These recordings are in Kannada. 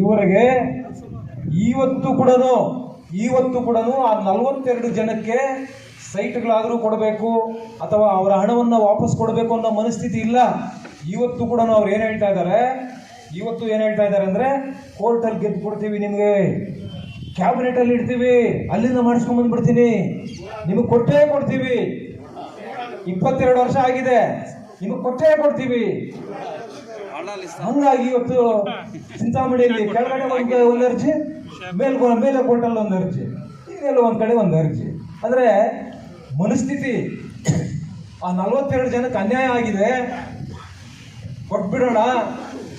ಇವರಿಗೆ ಇವತ್ತು ಕೂಡ ಇವತ್ತು ಕೂಡ ಆ ನಲವತ್ತೆರಡು ಜನಕ್ಕೆ ಸೈಟ್ಗಳಾದರೂ ಕೊಡಬೇಕು ಅಥವಾ ಅವರ ಹಣವನ್ನು ವಾಪಸ್ ಕೊಡಬೇಕು ಅನ್ನೋ ಮನಸ್ಥಿತಿ ಇಲ್ಲ. ಇವತ್ತು ಕೂಡ ಅವ್ರು ಏನು ಹೇಳ್ತಾ ಇದ್ದಾರೆ? ಇವತ್ತು ಏನು ಹೇಳ್ತಾ ಇದ್ದಾರೆ ಅಂದರೆ ಕೋರ್ಟಲ್ಲಿ ಗೆದ್ದು ಕೊಡ್ತೀವಿ ನಿಮಗೆ. ಕ್ಯಾಬಿನೆಟಲ್ಲಿ ಇಡ್ತೀವಿ, ಅಲ್ಲಿಂದ ಮಾಡಿಸ್ಕೊಂಡು ಬಂದ್ಬಿಡ್ತೀನಿ. ನಿಮಗೆ ಕೊಟ್ಟೇ ಕೊಡ್ತೀವಿ. ಇಪ್ಪತ್ತೆರಡು ವರ್ಷ ಆಗಿದೆ, ನಿಮಗೆ ಕೊಟ್ಟೇ ಕೊಡ್ತೀವಿ. ಹಂಗಾಗಿ ಇವತ್ತು ಚಿಂತಾಮಣಿಯಲ್ಲಿ ಕೆಳಗಡೆ ಒಂದು ಒಂದು ಅರ್ಜಿ ಮೇಲ್ ಮೇಲೆ ಕೋರ್ಟಲ್ಲಿ ಒಂದು ಅರ್ಜಿ ಇನ್ನೆಲ್ಲ ಒಂದ್ ಕಡೆ ಒಂದು ಅರ್ಜಿ. ಅಂದ್ರೆ ಮನಸ್ಥಿತಿ ಆ ನಲವತ್ತೆರಡು ಜನಕ್ಕೆ ಅನ್ಯಾಯ ಆಗಿದೆ. ಕೊಟ್ಬಿಡೋಣ.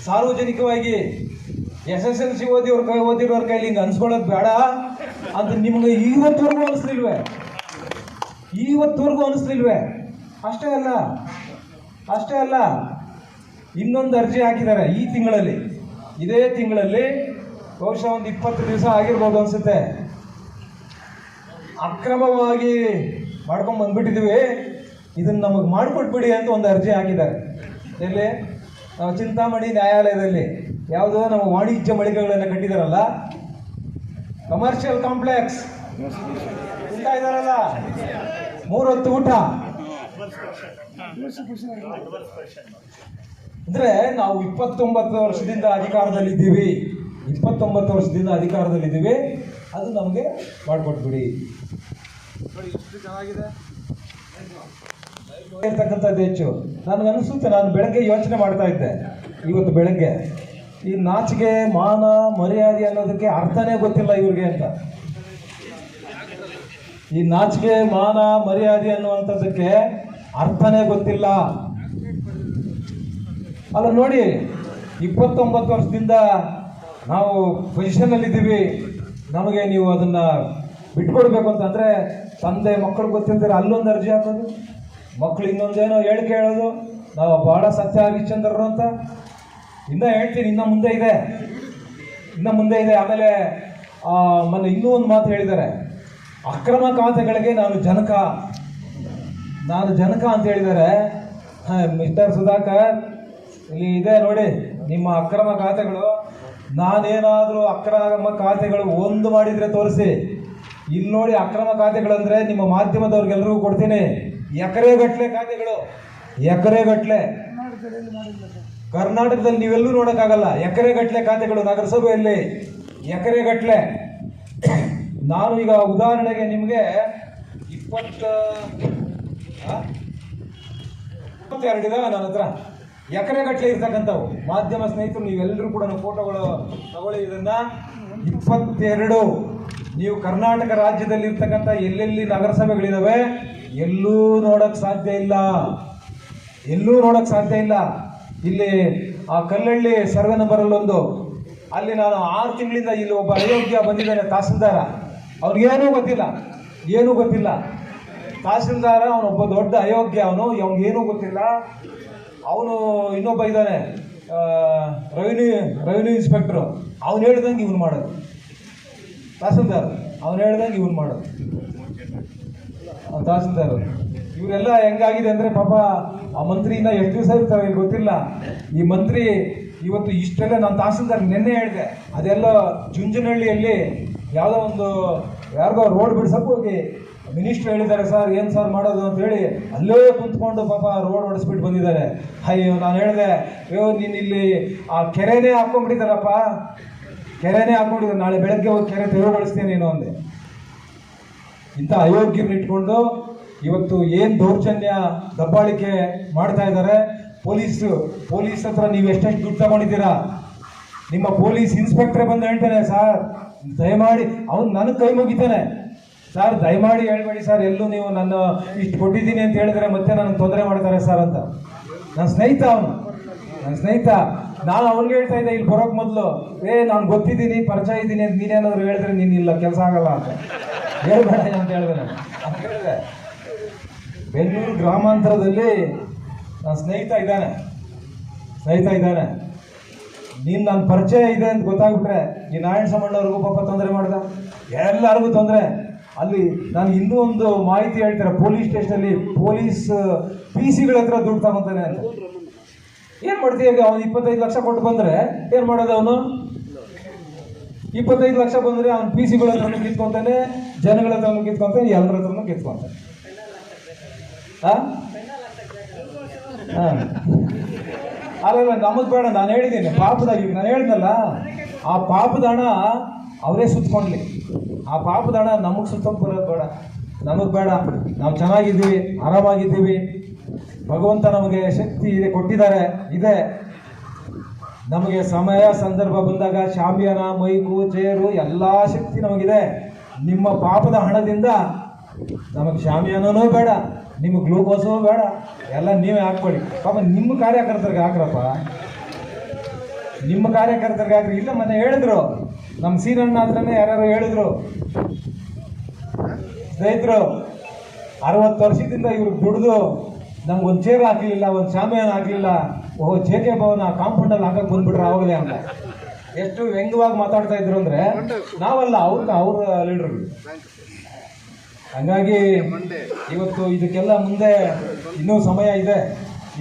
ಸಾರ್ವಜನಿಕವಾಗಿ ಎಸ್ ಎಸ್ ಎಲ್ ಸಿ ಓದಿವ್ರ ಕೈ ಓದಿರೋರ್ ಕೈಲಿ ಹಿಂಗೆ ಅನ್ಸ್ಕೊಳ್ಳೋದು ಬೇಡ. ಅಂತ ನಿಮ್ಗೆ ಇವತ್ತವರೆಗೂ ಅನಿಸ್ಲಿಲ್ವೇ? ಇವತ್ತವರೆಗೂ ಅನಿಸ್ಲಿಲ್ವೇ? ಅಷ್ಟೇ ಅಲ್ಲ. ಅಷ್ಟೇ ಅಲ್ಲ. ಇನ್ನೊಂದು ಅರ್ಜಿ ಹಾಕಿದ್ದಾರೆ ಈ ತಿಂಗಳಲ್ಲಿ. ಇದೇ ತಿಂಗಳಲ್ಲಿ ಬಹುಶಃ ಒಂದು ಇಪ್ಪತ್ತು ದಿವಸ ಆಗಿರ್ಬೋದು ಅನ್ಸುತ್ತೆ. ಅಕ್ರಮವಾಗಿ ಮಾಡ್ಕೊಂಡು ಬಂದ್ಬಿಟ್ಟಿದ್ದೀವಿ ಇದನ್ನ ನಮಗೆ ಮಾಡಿಕೊಟ್ಬಿಡಿ ಅಂತ ಒಂದು ಅರ್ಜಿ ಹಾಕಿದ್ದಾರೆ. ಎಲ್ಲಿ? ನಾವು ಚಿಂತಾಮಣಿ ನ್ಯಾಯಾಲಯದಲ್ಲಿ. ಯಾವುದೋ ನಮ್ಮ ವಾಣಿಜ್ಯ ಮಳಿಗೆಗಳನ್ನ ಕಟ್ಟಿದಾರಲ್ಲ? ಕಮರ್ಷಿಯಲ್ ಕಾಂಪ್ಲೆಕ್ಸ್ ಇದಾರಲ್ಲ? ಮೂರೊತ್ತು ಊಟ. ಅಂದ್ರೆ ನಾವು ಇಪ್ಪತ್ತೊಂಬತ್ತು ವರ್ಷದಿಂದ ಅಧಿಕಾರದಲ್ಲಿದ್ದೀವಿ. ಇಪ್ಪತ್ತೊಂಬತ್ತು ವರ್ಷದಿಂದ ಅಧಿಕಾರದಲ್ಲಿದ್ದೀವಿ. ಅದು ನಮಗೆ ಮಾಡಿಕೊಟ್ಬಿಡಿ. ನೋಡಿ ಎಷ್ಟು ಚೆನ್ನಾಗಿದೆ. ಇರ್ತಕ್ಕಂಥದ್ದು ಹೆಚ್ಚು. ನನಗೆ ಅನಿಸುತ್ತೆ ನಾನು ಬೆಳಗ್ಗೆ ಯೋಚನೆ ಮಾಡ್ತಾ ಇದ್ದೆ ಇವತ್ತು ಬೆಳಗ್ಗೆ. ಈ ನಾಚಿಕೆ ಮಾನ ಮರ್ಯಾದೆ ಅನ್ನೋದಕ್ಕೆ ಅರ್ಥನೇ ಗೊತ್ತಿಲ್ಲ ಇವ್ರಿಗೆ ಅಂತ. ಈ ನಾಚಿಕೆ ಮಾನ ಮರ್ಯಾದೆ ಅನ್ನುವಂಥದ್ದಕ್ಕೆ ಅರ್ಥನೇ ಗೊತ್ತಿಲ್ಲ. ಅಲ್ಲ, ನೋಡಿ, ಇಪ್ಪತ್ತೊಂಬತ್ತು ವರ್ಷದಿಂದ ನಾವು ಪೊಸಿಷನಲ್ಲಿದ್ದೀವಿ ನಮಗೆ ನೀವು ಅದನ್ನ ಬಿಟ್ಕೊಡ್ಬೇಕು ಅಂತಂದರೆ ತಂದೆ ಮಕ್ಕಳು ಗೊತ್ತಿರ್ತಾರೆ, ಅಲ್ಲೊಂದು ಅರ್ಜಿ ಹಾಕೋದು. ಮಕ್ಕಳು ಇನ್ನೊಂದೇನೋ ಹೇಳಿಕೆ ಹೇಳೋದು. ನಾವು ಭಾಳ ಸತ್ಯ ಹರಿಶ್ಚಂದ್ರರು ಅಂತ. ಇನ್ನ ಹೇಳ್ತೀನಿ, ಇನ್ನ ಮುಂದೆ ಇದೆ. ಇನ್ನ ಮುಂದೆ ಇದೆ. ಆಮೇಲೆ ಮೊನ್ನೆ ಇನ್ನೂ ಒಂದು ಮಾತು ಹೇಳಿದ್ದಾರೆ. ಅಕ್ರಮ ಖಾತೆಗಳಿಗೆ ನಾನು ಜನಕ. ನಾನು ಜನಕ ಅಂತ ಹೇಳಿದ್ದಾರೆ. ಮಿಸ್ಟರ್ ಸುಧಾಕರ್ ಇಲ್ಲಿ ಇದೆ ನೋಡಿ, ನಿಮ್ಮ ಅಕ್ರಮ ಖಾತೆಗಳು, ನಾನೇನಾದರೂ ಅಕ್ರಮ ಖಾತೆಗಳು ಒಂದು ಮಾಡಿದ್ರೆ ತೋರಿಸಿ. ಇಲ್ಲಿ ನೋಡಿ ಅಕ್ರಮ ಖಾತೆಗಳಂದ್ರೆ ನಿಮ್ಮ ಮಾಧ್ಯಮದವ್ರಿಗೆಲ್ಲರಿಗೂ ಕೊಡ್ತೀನಿ. ಎಕರೆ ಗಟ್ಟಲೆ ಖಾತೆಗಳು. ಎಕರೆ ಗಟ್ಟಲೆ ಕರ್ನಾಟಕದಲ್ಲಿ ನೀವೆಲ್ಲೂ ನೋಡೋಕ್ಕಾಗಲ್ಲ. ಎಕರೆ ಗಟ್ಟಲೆ ಖಾತೆಗಳು ನಗರಸಭೆಯಲ್ಲಿ. ಎಕರೆ ಗಟ್ಟಲೆ ನಾನು ಈಗ ಉದಾಹರಣೆಗೆ ನಿಮಗೆ ಇಪ್ಪತ್ತ ಇಪ್ಪತ್ತೆರಡಿದ ನನ್ನ ಹತ್ರ. ಎಕರೆ ಗಟ್ಟಲೆ ಇರ್ತಕ್ಕಂಥವು. ಮಾಧ್ಯಮ ಸ್ನೇಹಿತರು, ನೀವೆಲ್ಲರೂ ಕೂಡ ಫೋಟೋಗಳು ತಗೊಳ್ಳಿ. ಇದನ್ನ ಇಪ್ಪತ್ತೆರಡು. ನೀವು ಕರ್ನಾಟಕ ರಾಜ್ಯದಲ್ಲಿ ಇರ್ತಕ್ಕಂಥ ಎಲ್ಲೆಲ್ಲಿ ನಗರಸಭೆಗಳಿದಾವೆ, ಎಲ್ಲೂ ನೋಡಕ್ ಸಾಧ್ಯ ಇಲ್ಲ. ಎಲ್ಲೂ ನೋಡಕ್ ಸಾಧ್ಯ ಇಲ್ಲ. ಇಲ್ಲಿ ಆ ಕಲ್ಲಳ್ಳಿ ಸರ್ವೆ ನಂಬರಲ್ಲೊಂದು. ಅಲ್ಲಿ ನಾನು ಆರು ತಿಂಗಳಿಂದ ಇಲ್ಲಿ ಒಬ್ಬ ಅಯೋಗ್ಯ ಬಂದಿದ್ದಾನೆ, ತಹಸೀಲ್ದಾರ. ಅವ್ರಿಗೇನೂ ಗೊತ್ತಿಲ್ಲ. ಏನೂ ಗೊತ್ತಿಲ್ಲ. ತಹಸೀಲ್ದಾರ, ಅವನೊಬ್ಬ ದೊಡ್ಡ ಅಯೋಗ್ಯ ಅವನು. ಏನೂ ಗೊತ್ತಿಲ್ಲ. ಅವನು ಇನ್ನೊಬ್ಬ ಇದ್ದಾನೆ ರೆವಿನ್ಯೂ ರೆವಿನ್ಯೂ ಇನ್ಸ್ಪೆಕ್ಟ್ರು ಅವ್ನು ಹೇಳ್ದಂಗೆ ಇವ್ನು ಮಾಡೋದು. ತಹಸೀಲ್ದಾರ್, ಅವ್ನು ಹೇಳ್ದಂಗೆ ಇವ್ನು ಮಾಡೋದು. ತಹಸೀಲ್ದಾರ್, ಇವರೆಲ್ಲ ಹೆಂಗಾಗಿದೆ ಅಂದರೆ ಪಾಪ, ಆ ಮಂತ್ರಿ ಇನ್ನ ಎಷ್ಟು ದಿವಸ ಇರ್ತಾರೆ ಗೊತ್ತಿಲ್ಲ. ಈ ಮಂತ್ರಿ ಇವತ್ತು ಇಷ್ಟೆಲ್ಲ ನಾನು ತಹಸೀಲ್ದಾರ್ ನಿನ್ನೆ ಹೇಳಿದೆ, ಅದೆಲ್ಲ ಜುಂಜನಹಳ್ಳಿಯಲ್ಲಿ ಯಾವುದೋ ಒಂದು, ಯಾರಿಗೋ ರೋಡ್ ಬಿಡ್ಸಕ್ಕೆ ಹೋಗಿ ಮಿನಿಸ್ಟರ್ ಹೇಳಿದ್ದಾರೆ, ಸರ್, ಏನು ಸರ್ ಮಾಡೋದು? ಅಂತ ಹೇಳಿ ಅಲ್ಲೇ ಕುಂತ್ಕೊಂಡು ಪಾಪ ರೋಡ್ ಹೊಡೆಸ್ಬಿಟ್ಟು ಬಂದಿದ್ದಾರೆ. ಅಯ್ಯೋ, ನಾನು ಹೇಳಿದೆ, ಅಯ್ಯೋ, ನೀನು ಇಲ್ಲಿ ಆ ಕೆರೆನೇ ಹಾಕೊಂಡ್ಬಿಟ್ಟಿದ್ದಾರಪ್ಪ ಕೆರೆನೇ ಹಾಕ್ಕೊಂಡಿದ್ದಾರೆ ನಾಳೆ ಬೆಳಗ್ಗೆ ಹೋಗಿ ಕೆರೆ ತೆರವುಗೊಳಿಸ್ತೀನಿ ನೀನು, ಅಂದೆ. ಇಂಥ ಇಟ್ಕೊಂಡು ಇವತ್ತು ಏನು ದೌರ್ಜನ್ಯ ದಬ್ಬಾಳಿಕೆ ಮಾಡ್ತಾ ಇದ್ದಾರೆ ಪೊಲೀಸ್ ಪೊಲೀಸ್ ಹತ್ರ ನೀವು ಎಷ್ಟೆಷ್ಟು ದುಡ್ಡು ತಗೊಂಡಿದ್ದೀರಾ? ನಿಮ್ಮ ಪೊಲೀಸ್ ಇನ್ಸ್ಪೆಕ್ಟ್ರೇ ಬಂದು ಹೇಳ್ತಾನೆ, ಸರ್, ದಯಮಾಡಿ, ಅವ್ನು ನನಗೆ ಕೈ ಮುಗಿತಾನೆ. ಸರ್, ದಯಮಾಡಿ ಹೇಳ್ಬೇಡಿ ಸರ್, ಎಲ್ಲೂ ನೀವು ನನ್ನ ಇಷ್ಟು ಕೊಟ್ಟಿದ್ದೀನಿ ಅಂತ ಹೇಳಿದ್ರೆ ಮತ್ತೆ ನನಗೆ ತೊಂದರೆ ಮಾಡ್ತಾರೆ ಸರ್ ಅಂತ. ನನ್ನ ಸ್ನೇಹಿತ ಅವನು. ನನ್ನ ಸ್ನೇಹಿತ. ನಾನು ಅವ್ನಿಗೆ ಹೇಳ್ತಾ ಇದ್ದೆ, ಇಲ್ಲಿ ಬರೋಕ್ ಮೊದಲು. ಏ, ನಾನು ಗೊತ್ತಿದ್ದೀನಿ, ಪರಿಚಯ ಇದ್ದೀನಿ ಅಂತ ನೀನೇನಾದ್ರು ಹೇಳಿದ್ರೆ ನೀನು ಇಲ್ಲ, ಕೆಲಸ ಆಗಲ್ಲ ಅಂತ. ಹೇಳ್ಬೇಡ ಅಂತ ಹೇಳಿದೆ ನಾನು. ಹೇಳಿದೆ. ಬೆಂಗಳೂರು ಗ್ರಾಮಾಂತರದಲ್ಲಿ ನನ್ನ ಸ್ನೇಹಿತ ಇದ್ದಾನೆ. ಸ್ನೇಹಿತ ಇದ್ದಾನೆ. ನೀನು ನನ್ನ ಪರಿಚಯ ಇದೆ ಅಂತ ಗೊತ್ತಾಗ್ಬಿಟ್ರೆ ಈ ನಾರಾಯಣ ಸಮಣ್ಣವ್ರಿಗೂ ಪಾಪ ತೊಂದರೆ ಮಾಡ್ದ. ಎಲ್ಲರಿಗೂ ತೊಂದರೆ. ಅಲ್ಲಿ ನಾನು ಇನ್ನೂ ಒಂದು ಮಾಹಿತಿ ಹೇಳ್ತಾರೆ? ಪೊಲೀಸ್ ಸ್ಟೇಷನಲ್ಲಿ ಪೊಲೀಸ್ ಪಿ ಸಿಗಳ ಹತ್ರ ದುಡ್ಡು ತಗೊಂತಾನೆ ಅಂತ. ಏನ್ ಮಾಡ್ತೀವಿ ಈಗ ಅವ್ನು ಇಪ್ಪತ್ತೈದು ಲಕ್ಷ ಕೊಟ್ಟು ಬಂದ್ರೆ ಏನ್ ಮಾಡೋದು ಅವನು? ಇಪ್ಪತ್ತೈದು ಲಕ್ಷ ಬಂದ್ರೆ ಅವ್ನು ಪಿ ಸಿಗಳ ಹತ್ರನೂ ಕಿತ್ಕೊಂತಾನೆ, ಜನಗಳ ಹತ್ರನೂ ಕಿತ್ಕೊಂತಾನೆ, ಎಲ್ಲರ ಹತ್ರನೂ ಕಿತ್ಕೊಂತಾನೆ. ಹಾಂ. ಆ. ಅಲ್ಲಲ್ಲ ನಮಗ್ ಬೇಡ, ನಾನು ಹೇಳಿದ್ದೀನಿ. ಪಾಪದಾಗಿ ನಾನು ಹೇಳಿದ್ನಲ್ಲ ಆ ಪಾಪದ ಹಣ ಅವರೇ ಸುತ್ಕೊಂಡ್ಲಿ. ಆ ಪಾಪದ ಹಣ ನಮಗೆ ಸುತ್ತಕೊಂಡು ಬರೋದು ಬೇಡ. ನಮಗೆ ಬೇಡ. ನಾವು ಚೆನ್ನಾಗಿದ್ದೀವಿ, ಆರಾಮಾಗಿದ್ದೀವಿ. ಭಗವಂತ ನಮಗೆ ಶಕ್ತಿ ಇದೆ, ಕೊಟ್ಟಿದ್ದಾರೆ, ಇದೆ. ನಮಗೆ ಸಮಯ, ಸಂದರ್ಭ ಬಂದಾಗ ಶಾಮಿಯಾನ, ಮೈಕು, ಚೇರು, ಎಲ್ಲ ಶಕ್ತಿ ನಮಗಿದೆ. ನಿಮ್ಮ ಪಾಪದ ಹಣದಿಂದ ನಮಗೆ ಶಾಮಿಯಾನೂ ಬೇಡ, ನಿಮಗೆ ಗ್ಲೂಕೋಸು ಬೇಡ. ಎಲ್ಲ ನೀವೇ ಹಾಕ್ಕೊಳ್ಳಿ. ಪಾಪ ನಿಮ್ಮ ಕಾರ್ಯಕರ್ತರಿಗೆ ಹಾಕ್ರಪ್ಪ. ನಿಮ್ಮ ಕಾರ್ಯಕರ್ತರಿಗೆ ಹಾಕ್ರಿ. ಇಲ್ಲ ಮೊನ್ನೆ ಹೇಳಿದ್ರು ನಮ್ಮ ಸೀರಣ್ಣ ಹತ್ರನೇ ಯಾರ್ಯಾರು ಹೇಳಿದ್ರು. ಸ್ನೇಹಿತರು, ಅರವತ್ತು ವರ್ಷದಿಂದ ಇವ್ರು ದುಡಿದು ನಮ್ಗೊಂದು ಚೇರ್ ಹಾಕ್ಲಿಲ್ಲ, ಒಂದು ಶಾಮಿಯಾನ ಆಗಲಿಲ್ಲ ಓಹೋ ಜೆ ಕೆ ಭವನ ಕಾಂಪೌಂಡಲ್ಲಿ ಹಾಕಕ್ ಬಂದ್ಬಿಟ್ರೆ ಆವಾಗಲೇ ಅಂತ. ಎಷ್ಟು ವ್ಯಂಗ್ಯವಾಗಿ ಮಾತಾಡ್ತಾ ಇದ್ರು ಅಂದ್ರೆ ನಾವಲ್ಲ, ಅವ್ರ ಅವ್ರ ಲೀಡರ್ಗಳು ಹಂಗಾಗಿ ಇವತ್ತು ಇದಕ್ಕೆಲ್ಲ ಮುಂದೆ ಇನ್ನೂ ಸಮಯ ಇದೆ,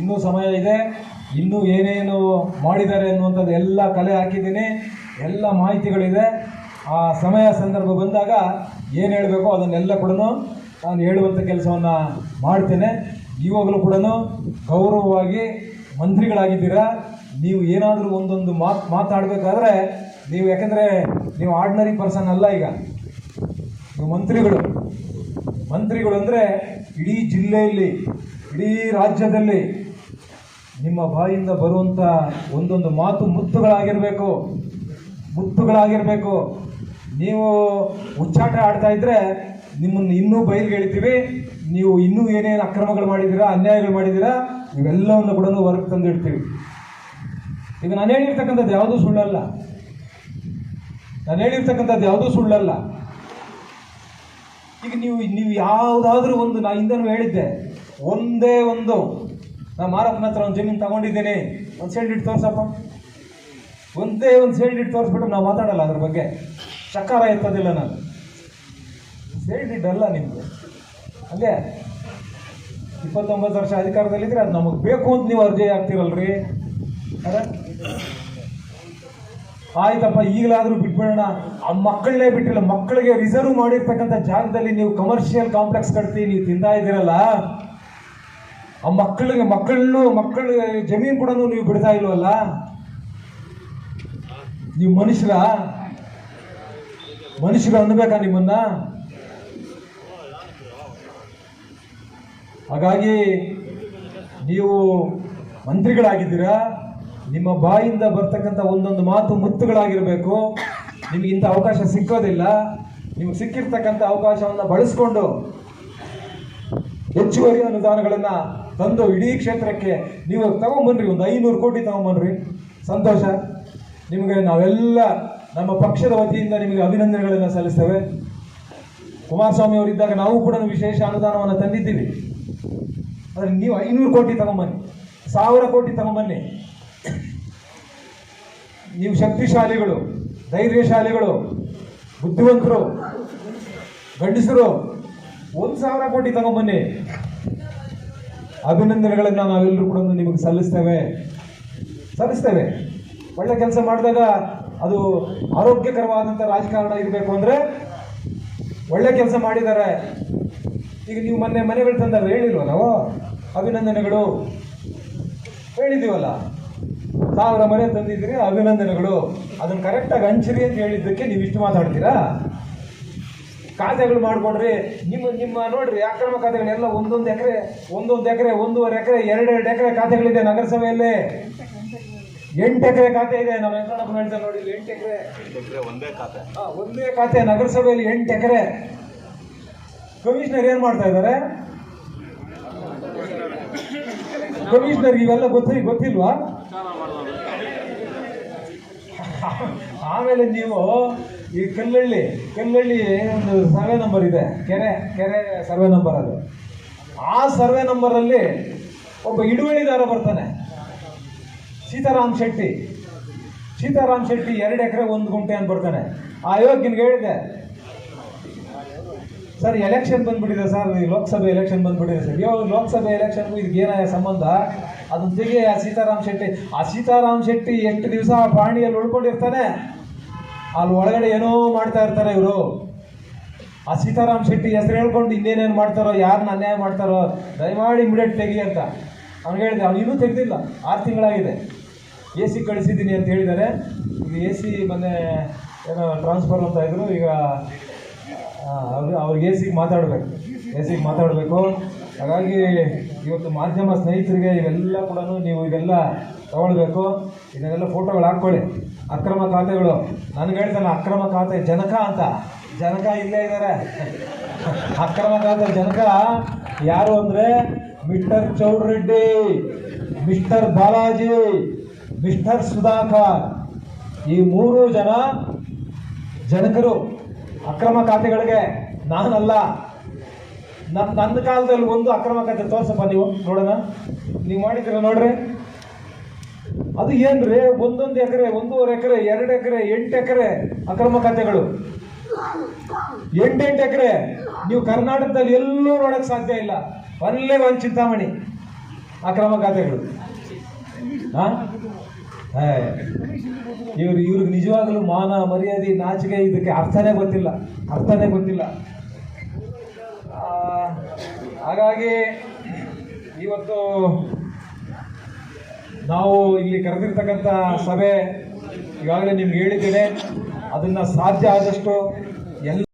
ಇನ್ನೂ ಸಮಯ ಇದೆ, ಇನ್ನೂ ಏನೇನು ಮಾಡಿದ್ದಾರೆ ಅನ್ನುವಂಥದ್ದು ಎಲ್ಲ ಕಲೆ ಹಾಕಿದ್ದೀನಿ. ಎಲ್ಲ ಮಾಹಿತಿಗಳಿದೆ. ಆ ಸಮಯ ಸಂದರ್ಭ ಬಂದಾಗ ಏನು ಹೇಳಬೇಕೋ ಅದನ್ನೆಲ್ಲ ಕೂಡ ನಾನು ಹೇಳುವಂಥ ಕೆಲಸವನ್ನು ಮಾಡ್ತೇನೆ. ಇವಾಗಲೂ ಕೂಡ ಗೌರವವಾಗಿ ಮಂತ್ರಿಗಳಾಗಿದ್ದೀರಾ? ನೀವು ಏನಾದರೂ ಒಂದೊಂದು ಮಾತು ಮಾತಾಡಬೇಕಾದ್ರೆ ನೀವು ಯಾಕಂದರೆ ನೀವು ಆರ್ಡಿನರಿ ಪರ್ಸನ್ ಅಲ್ಲ ಈಗ. ನೀವು ಮಂತ್ರಿಗಳು. ಮಂತ್ರಿಗಳು ಅಂದರೆ ಇಡೀ ಜಿಲ್ಲೆಯಲ್ಲಿ, ಇಡೀ ರಾಜ್ಯದಲ್ಲಿ ನಿಮ್ಮ ಬಾಯಿಂದ ಬರುವಂಥ ಒಂದೊಂದು ಮಾತು ಮುತ್ತುಗಳಾಗಿರಬೇಕು. ಮುತ್ತುಗಳಾಗಿರಬೇಕು. ನೀವು ಹುಚ್ಚಾಟ ಆಡ್ತಾ ಇದ್ರೆ ನಿಮ್ಮನ್ನು ಇನ್ನೂ ಬಯಲಿಗೆ ಹೇಳ್ತೀವಿ ನೀವು ಇನ್ನೂ ಏನೇನು ಅಕ್ರಮಗಳು ಮಾಡಿದ್ದೀರಾ, ಅನ್ಯಾಯಗಳು ಮಾಡಿದ್ದೀರಾ, ಇವೆಲ್ಲವನ್ನು ಕೂಡ ಹೊರಗೆ ತಂದಿಡ್ತೀವಿ ಈಗ ನಾನು ಹೇಳಿರ್ತಕ್ಕಂಥದ್ದು ಯಾವುದೂ ಸುಳ್ಳಲ್ಲ. ನಾನು ಹೇಳಿರ್ತಕ್ಕಂಥದ್ದು ಯಾವುದೂ ಸುಳ್ಳಲ್ಲ. ಈಗ ನೀವು ನೀವು ಯಾವುದಾದ್ರೂ ಒಂದು, ನಾ ಹಿಂದೆನೂ ಹೇಳಿದ್ದೆ, ಒಂದೇ ಒಂದು, ನಾ ಮಾರಪ್ಪನ ಹತ್ರ ಒಂದು ಜಮೀನು ತಗೊಂಡಿದ್ದೇನೆ. ಒಂದು ಸೈಡ್ ಇಟ್ಟು ತೋರ್ಸಪ್ಪ. ಒಂದೇ ಒಂದು ಸೈಡ್ ಇಟ್ಟು ತೋರಿಸ್ಬಿಟ್ಟು ನಾವು ಮಾತಾಡಲ್ಲ ಅದ್ರ ಬಗ್ಗೆ. ಚಕಾರ ಎತ್ತೋದಿಲ್ಲ ನಾನು. ಸೈಡ್ ಇಡ್ಡಲ್ಲ ನಿಮ್ಗೆ. ಅಲ್ಲೇ, ಇಪ್ಪತ್ತೊಂಬತ್ತು ವರ್ಷ ಅಧಿಕಾರದಲ್ಲಿದ್ದರೆ ಅದು ನಮಗೆ ಬೇಕು ಅಂತ ನೀವು ಅರ್ಜಿ ಆಗ್ತಿರಲ್ರಿ ಅದ ಆಯ್ತಪ್ಪ, ಈಗಲಾದರೂ ಬಿಟ್ಬಿಡೋಣ. ಆ ಮಕ್ಕಳನ್ನೇ ಬಿಟ್ಟಿಲ್ಲ. ಮಕ್ಕಳಿಗೆ ರಿಸರ್ವ್ ಮಾಡಿರ್ತಕ್ಕಂಥ ಜಾಗದಲ್ಲಿ ನೀವು ಕಮರ್ಷಿಯಲ್ ಕಾಂಪ್ಲೆಕ್ಸ್ ಕಟ್ತಿ ನೀವು ತಿಂತಾ ಇದ್ದೀರಲ್ಲ, ಆ ಮಕ್ಕಳಿಗೆ ಮಕ್ಕಳನ್ನು, ಮಕ್ಕಳ ಜಮೀನು ಕೂಡ ನೀವು ಬಿಡ್ತಾ ಇಲ್ವಲ್ಲ? ನೀವು ಮನುಷ್ಯರ, ಮನುಷ್ಯರು ಅನ್ಬೇಕಾ ನಿಮ್ಮನ್ನ? ಹಾಗಾಗಿ ನೀವು ಮಂತ್ರಿಗಳಾಗಿದ್ದೀರಾ? ನಿಮ್ಮ ಬಾಯಿಂದ ಬರ್ತಕ್ಕಂಥ ಒಂದೊಂದು ಮಾತು ಮುತ್ತುಗಳಾಗಿರಬೇಕು. ನಿಮಗೆ ಇಂಥ ಅವಕಾಶ ಸಿಕ್ಕೋದಿಲ್ಲ. ನಿಮ್ಗೆ ಸಿಕ್ಕಿರ್ತಕ್ಕಂಥ ಅವಕಾಶವನ್ನು ಬಳಸ್ಕೊಂಡು ಹೆಚ್ಚುವರಿ ಅನುದಾನಗಳನ್ನು ತಂದು ಇಡೀ ಕ್ಷೇತ್ರಕ್ಕೆ ನೀವು ತಗೊಂಬನ್ರಿ, ಒಂದು ಐನೂರು ಕೋಟಿ ತಗೊಂಬನ್ರಿ. ಸಂತೋಷ. ನಿಮಗೆ ನಾವೆಲ್ಲ ನಮ್ಮ ಪಕ್ಷದ ವತಿಯಿಂದ ನಿಮಗೆ ಅಭಿನಂದನೆಗಳನ್ನು ಸಲ್ಲಿಸ್ತೇವೆ. ಕುಮಾರಸ್ವಾಮಿ ಅವರಿದ್ದಾಗ ನಾವು ಕೂಡ ವಿಶೇಷ ಅನುದಾನವನ್ನು ತಂದಿದ್ದೀವಿ. ಆದರೆ ನೀವು ಐನೂರು ಕೋಟಿ ತಗೊಂಬನ್ನಿ, ಸಾವಿರ ಕೋಟಿ ತಗೊಂಬನ್ನಿ. ನೀವು ಶಕ್ತಿಶಾಲಿಗಳು, ಧೈರ್ಯಶಾಲಿಗಳು, ಬುದ್ಧಿವಂತರು, ಗಂಡಸರು, ಒಂದು ಸಾವಿರ ಕೋಟಿ ತಗೊಂಬನ್ನಿ. ಅಭಿನಂದನೆಗಳನ್ನು ನಾವೆಲ್ಲರೂ ಕೂಡ ನಿಮಗೆ ಸಲ್ಲಿಸ್ತೇವೆ. ಸಲ್ಲಿಸ್ತೇವೆ. ಒಳ್ಳೆ ಕೆಲಸ ಮಾಡಿದಾಗ ಅದು ಆರೋಗ್ಯಕರವಾದಂಥ ರಾಜಕಾರಣ ಇರಬೇಕು ಅಂದರೆ ಒಳ್ಳೆ ಕೆಲಸ ಮಾಡಿದ್ದಾರೆ ಈಗ ನೀವು ಮೊನ್ನೆ ಮನೆಗಳು ತಂದಾಗ ಹೇಳಿಲ್ವ ನಾವು? ಅಭಿನಂದನೆಗಳು. ಹೇಳಿದ್ದೀವಲ್ಲ? ಸಾವಿರ ಮನೆ ತಂದಿದ್ದೀರಿ, ಅಭಿನಂದನೆಗಳು. ಅದನ್ನು ಕರೆಕ್ಟಾಗಿ ಹಂಚಿರಿ ಅಂತ ಹೇಳಿದ್ದಕ್ಕೆ ನೀವು ಇಷ್ಟು ಮಾತಾಡ್ತೀರಾ? ಖಾತೆಗಳು ಮಾಡ್ಕೊಂಡ್ರಿ. ನಿಮ್ಮ ನಿಮ್ಮ ನೋಡ್ರಿ, ಅಕ್ರಮ ಖಾತೆಗಳೆಲ್ಲ ಒಂದೊಂದು ಎಕರೆ ಒಂದೊಂದು ಎಕರೆ, ಒಂದೂವರೆ ಎಕರೆ, ಎರಡೆರಡು ಎಕರೆ ಖಾತೆಗಳಿದೆ ನಗರಸಭೆಯಲ್ಲಿ. ಎಂಟು ಎಕರೆ ಖಾತೆ ಇದೆ. ನಮ್ಮ ವೆಂಕಟಪ್ಪ ಹೇಳ್ತಾರೆ ನೋಡಿ ಎಂಟು ಎಕರೆ. ಇದ್ರೆ ಒಂದೇ ಖಾತೆ ಹಾ, ಒಂದೇ ಖಾತೆ ನಗರಸಭೆಯಲ್ಲಿ ಎಂಟು ಎಕರೆ. ಕಮಿಷನರ್ ಏನ್ ಮಾಡ್ತಾ ಇದ್ದಾರೆ? ಕಮಿಷನರ್ ಇವೆಲ್ಲ ಗೊತ್ತಿ ಗೊತ್ತಿಲ್ವಾ? ಆಮೇಲೆ ನೀವು ಈ ಕಲ್ಲಳ್ಳಿ ಕಲ್ಲಳ್ಳಿ ಒಂದು ಸರ್ವೆ ನಂಬರ್ ಇದೆ. ಕೆರೆ ಕೆರೆ ಸರ್ವೆ ನಂಬರ್ ಅದು. ಆ ಸರ್ವೆ ನಂಬರಲ್ಲಿ ಒಬ್ಬ ಹಿಡುವಳಿದಾರ ಬರ್ತಾನೆ. ಸೀತಾರಾಮ್ ಶೆಟ್ಟಿ. ಸೀತಾರಾಮ್ ಶೆಟ್ಟಿ ಎರಡು ಎಕರೆ ಒಂದು ಗುಂಟೆ ಅಂತ ಬರ್ತಾನೆ. ಆ ಹೇಳಿದೆ ಸರ್ ಎಲೆಕ್ಷನ್ ಬಂದ್ಬಿಟ್ಟಿದೆ ಸರ್ ಲೋಕಸಭೆ ಎಲೆಕ್ಷನ್ ಬಂದ್ಬಿಟ್ಟಿದೆ ಸರ್. ಇವಾಗ ಲೋಕಸಭೆ ಎಲೆಕ್ಷನ್ಗೂ ಇದಕ್ಕೆ ಏನ ಸಂಬಂಧ? ಅದನ್ನ ತೆಗೆ ಆ ಸೀತಾರಾಮ್ ಶೆಟ್ಟಿ. ಆ ಸೀತಾರಾಮ್ ಶೆಟ್ಟಿ ಎಷ್ಟು ದಿವಸ ಆ ಪಾಣಿಯಲ್ಲಿ ಉಳ್ಕೊಂಡಿರ್ತಾನೆ. ಅಲ್ಲಿ ಒಳಗಡೆ ಏನೋ ಮಾಡ್ತಾ ಇರ್ತಾರೆ ಇವರು. ಆ ಸೀತಾರಾಮ್ ಶೆಟ್ಟಿ ಹೆಸರು ಹೇಳ್ಕೊಂಡು ಇನ್ನೇನೇನು ಮಾಡ್ತಾರೋ ಯಾರನ್ನ ಅನ್ಯಾಯ ಮಾಡ್ತಾರೋ, ದಯಮಾಡಿ ಇಮಿಡಿಯೇಟ್ ತೆಗಿ ಅಂತ. ಅವ್ನಿಗೆ ಹೇಳಿದೆ, ಅವ್ನು ಇನ್ನೂ ತೆಗೆದಿಲ್ಲ. ಆರು ತಿಂಗಳಾಗಿದೆ. ಎ ಸಿ ಕಳಿಸಿದ್ದೀನಿ ಅಂತ ಹೇಳಿದ್ದಾರೆ ಈಗ ಎ ಸಿ ಮೊನ್ನೆ ಏನೋ ಟ್ರಾನ್ಸ್ಫರ್ ಅಂತ ಇದ್ರು, ಈಗ ಅವ್ರಿಗೆ ಅವ್ರು, ಅವ್ರಿಗೆ ಎ ಸಿಗೆ ಮಾತಾಡಬೇಕು. ಎ ಸಿಗೆ ಮಾತಾಡಬೇಕು. ಹಾಗಾಗಿ ಇವತ್ತು ಮಾಧ್ಯಮ ಸ್ನೇಹಿತರಿಗೆ ಇವೆಲ್ಲ ಕೂಡ ನೀವು ಇದೆಲ್ಲ ತಗೊಳ್ಬೇಕು. ಇದನ್ನೆಲ್ಲ ಫೋಟೋಗಳು ಹಾಕ್ಕೊಳ್ಳಿ. ಅಕ್ರಮ ಖಾತೆಗಳು. ನನಗೆ ಹೇಳ್ತಾನೆ, ಅಕ್ರಮ ಖಾತೆ ಜನಕ ಅಂತ. ಜನಕ ಇಲ್ಲೇ ಇದ್ದಾರೆ. ಅಕ್ರಮ ಖಾತೆ ಜನಕ ಯಾರು ಅಂದರೆ mister Chowdareddy mister Balaji, mister Sudhakar. ಈ ಮೂರು ಜನ ಜನಕರು ಅಕ್ರಮ ಖಾತೆಗಳಿಗೆ ನಾನಲ್ಲ. ನನ್ನ ನನ್ನ ಕಾಲದಲ್ಲಿ ಒಂದು ಅಕ್ರಮ ಖಾತೆ ತೋರಿಸಪ್ಪ ನೀವು, ನೋಡೋಣ. ನೀವು ಮಾಡಿದ್ರೆ ನೋಡ್ರಿ. ಅದು ಏನ್ರಿ? ಒಂದೊಂದು ಎಕರೆ, ಒಂದೂವರೆ ಎಕರೆ, ಎರಡು ಎಕರೆ, ಎಂಟು ಎಕರೆ ಅಕ್ರಮ ಖಾತೆಗಳು. ಎಂಟೆಂಟು ಎಕರೆ. ನೀವು ಕರ್ನಾಟಕದಲ್ಲಿ ಎಲ್ಲೂ ನೋಡಕ್ ಸಾಧ್ಯ ಇಲ್ಲ. ಒಳ್ಳೆ ಒಂದು ಚಿಂತಾಮಣಿ. ಅಕ್ರಮ ಖಾತೆಗಳು. ಹಾಂ ಇವ್ರು, ಇವ್ರಿಗೆ ನಿಜವಾಗಲೂ ಮಾನ, ಮರ್ಯಾದೆ, ನಾಚಿಕೆ, ಇದಕ್ಕೆ ಅರ್ಥನೇ ಗೊತ್ತಿಲ್ಲ. ಅರ್ಥನೇ ಗೊತ್ತಿಲ್ಲ. ಹಾಗಾಗಿ ಇವತ್ತು ನಾವು ಇಲ್ಲಿ ಕರೆದಿರ್ತಕ್ಕಂಥ ಸಭೆ ಈಗಾಗಲೇ ನಿಮ್ಗೆ ಹೇಳಿದ್ದೇನೆ. ಅದನ್ನು ಸಾಧ್ಯ ಆದಷ್ಟು ಎಲ್ಲ